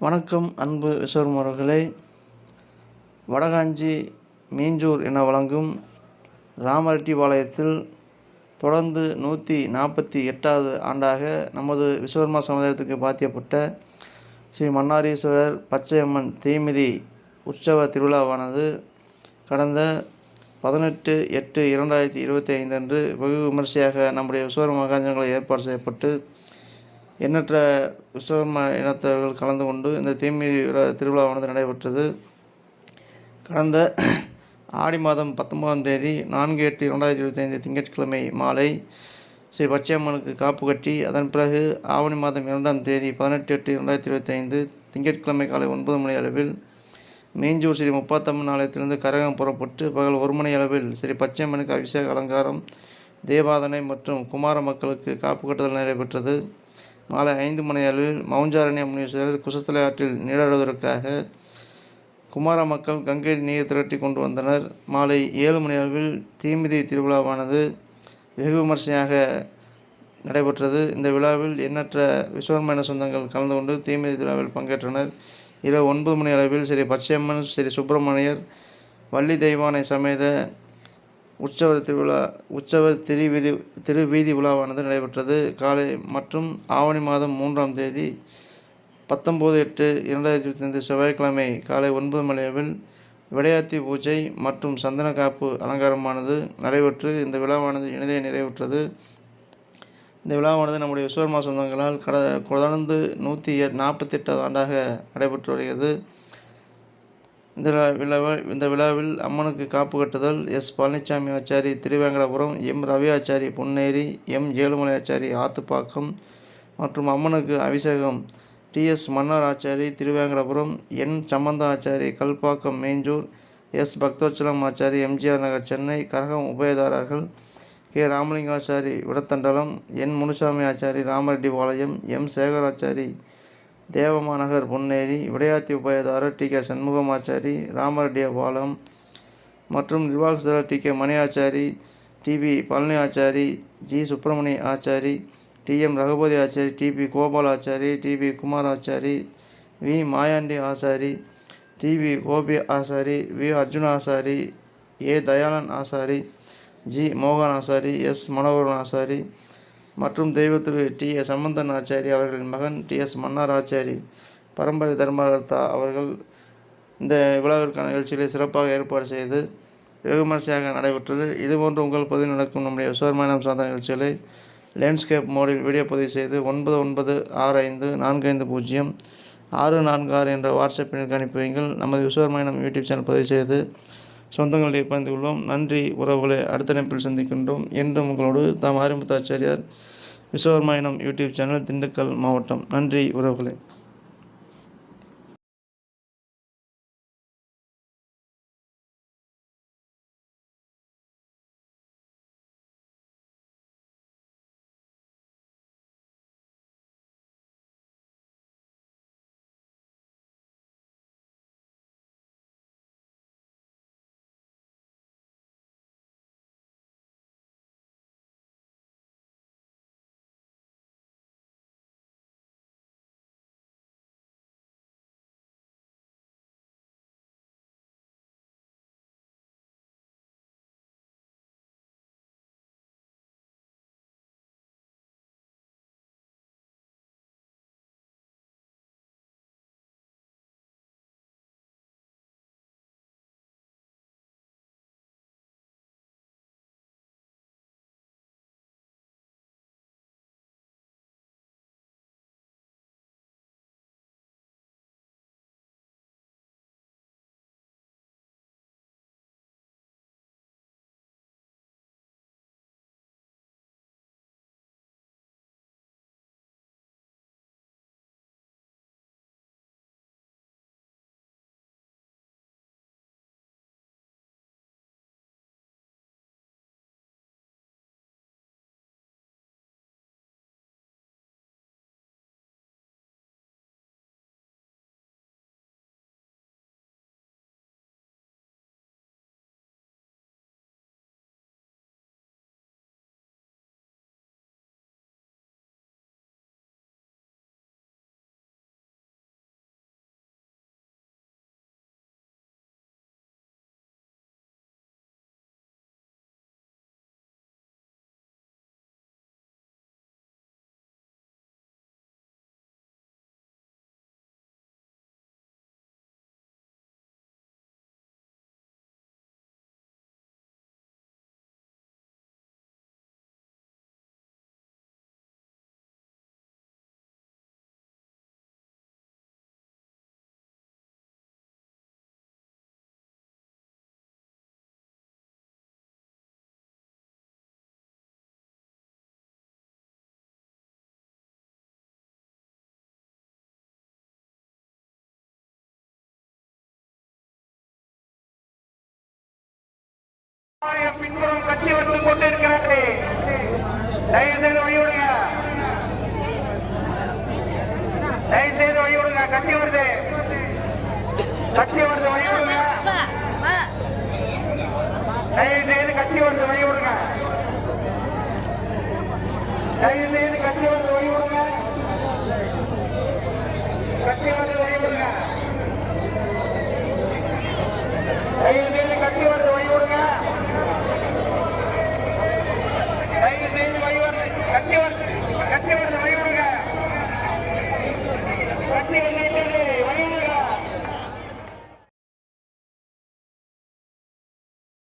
வணக்கம் அன்பு விஸ்வர்மர்களே வடகாஞ்சி மீஞ்சூர் என வழங்கும் ராமரெட்டிபாளையத்தில் தொடர்ந்து நூற்றி நாற்பத்தி எட்டாவது ஆண்டாக நமது விஸ்வகர்மா சமுதாயத்துக்கு பாத்தியப்பட்ட ஸ்ரீ மன்னாரீஸ்வரர் பச்சையம்மன் தீமிதி உற்சவ திருவிழாவானது கடந்த பதினெட்டு எட்டு இரண்டாயிரத்தி இருபத்தி ஐந்து அன்று வெகு விமர்சையாக நம்முடைய விஸ்வகர்மா மகாஜனங்களை ஏற்பாடு செய்யப்பட்டு எண்ணற்ற விஸ்வகர்ம இனத்தவர்கள் கலந்து கொண்டு இந்த தீமிதி விழா- திருவிழாவானது நடைபெற்றது. கடந்த ஆடி மாதம் பத்தொன்பதாம் தேதி நான்கு எட்டு இரண்டாயிரத்தி இருபத்தி ஐந்து திங்கட்கிழமை மாலை ஸ்ரீ பச்சையம்மனுக்கு காப்பு கட்டி அதன் பிறகு ஆவணி மாதம் இரண்டாம் தேதி பதினெட்டு எட்டு இரண்டாயிரத்தி இருபத்தி ஐந்து திங்கட்கிழமை காலை ஒன்பது மணி அளவில் மீஞ்சூர் ஸ்ரீ முப்பாத்தம்மன் ஆலயத்திலிருந்து கரகம் புறப்பட்டு பகல் ஒரு மணி அளவில் ஸ்ரீ பச்சையம்மனுக்கு அபிஷேக அலங்காரம் தேவாதனை மற்றும் குமார மக்களுக்கு காப்பு கட்டுதல் நடைபெற்றது. மாலை ஐந்து மணி அளவில் மௌஞ்சாரண்ய முனீஸ்வரர் குசத்தலை ஆற்றில் நீராடுவதற்காக குமார மக்கள் கங்கை நீர் திரட்டி கொண்டு வந்தனர். மாலை ஏழு மணி அளவில் தீமிதி திருவிழாவானது வெகு விமர்சையாக நடைபெற்றது. இந்த விழாவில் எண்ணற்ற விஸ்வகர்ம சொந்தங்கள் கலந்து கொண்டு தீமிதி திருவிழாவில் பங்கேற்றனர். இரவு ஒன்பது மணி அளவில் ஸ்ரீ பச்சையம்மன் ஸ்ரீ சுப்பிரமணியர் வள்ளி தெய்வானை சமேத உற்சவர் திருவிழா உற்சவர் திருவீதி திருவீதி விழாவானது நடைபெற்றது. காலை மற்றும் ஆவணி மாதம் மூன்றாம் தேதி பத்தொம்போது எட்டு இரண்டாயிரத்தி இருபத்தி ஐந்து செவ்வாய்க்கிழமை காலை ஒன்பது மலையாவில் விடையாத்தி பூஜை மற்றும் சந்தன காப்பு அலங்காரமானது நடைபெற்று இந்த விழாவானது இனிதே நிறைவுற்றது. இந்த விழாவானது நம்முடைய விஸ்வர்மா சொந்தங்களால் கட தொடர்ந்து நூற்றி நாற்பத்தெட்டாவது ஆண்டாக நடைபெற்று வருகிறது. இந்த விழா- விழாவில் இந்த விழாவில் அம்மனுக்கு காப்பு கட்டுதல் S. Palaniswami Achari Thiruvenkatapuram M. Ravi Achari Ponneri M. Ezhumalai Achari Athupakkam மற்றும் அம்மனுக்கு அபிஷேகம். T. S. Mannar Achari Thiruvenkatapuram N. Sambantha Achari Kalpakkam Menjur S. Bakthochalam Achari MGR Nagar Chennai கரகம் உபயதாரர்கள் K. Ramalingachari Vidathandalam N. Munusamy Achari Ramareddipalayam M. Sekarachari Devamanagar Ponneri விடையாத்தி உபயதாரர் T K Shanmugamachari Ramareddiyapalayam மற்றும் நிர்வாகஸ்தர் T K Mani Achari TP Palani Achari G Subramania Achari T M Raghupathi Achari TP Gopal Achari TP Kumar Achari V Mayandi Asari TV Gopi Asari V Arjun Asari A Dayalan Asari G மோகன் Asari S Manoharan Asari மற்றும் தெய்வத்திரு T. S. Sambandan Achari அவர்களின் மகன் D. S. Mannar Achari பரம்பரை தர்மகர்த்தா அவர்கள் இந்த விழாவிற்கான நிகழ்ச்சிகளை சிறப்பாக ஏற்பாடு செய்து வெகுமரிசையாக நடைபெற்றது. இதுபோன்று உங்கள் பகுதியில் நடக்கும் நம்முடைய விஸ்வகர்மானம் சார்ந்த நிகழ்ச்சிகளை லேண்ட்ஸ்கேப் மோடில் வீடியோ பதிவு செய்து ஒன்பது ஒன்பது ஆறு ஐந்து நான்கு ஐந்து பூஜ்ஜியம் ஆறு நான்கு ஆறு என்ற வாட்ஸ்அப் எண்ணுக்கு அனுப்பி வைங்கள் நமது விஸ்வகர்மானம் யூடியூப் சேனல் பதிவு செய்து சொந்தங்களிடையே பகிர்ந்து கொள்வோம். நன்றி. உறவுகளை அடுத்த நினைப்பில் சந்திக்கின்றோம். என்றும் உங்களோடு தாம் ஆரிமுத்தாச்சாரியார் விஸ்வகர்மாயினம் யூடியூப் சேனல் திண்டுக்கல் மாவட்டம். நன்றி. உறவுகளே. பின்புறம் கட்டி வந்து கொண்டிருக்கிறது தயவு செய்து வழிவிடுங்க தயவு செய்து வழிவிடுங்க கட்டி வருது. கட்டி வருது. வழிவிடுங்க தயவு செய்து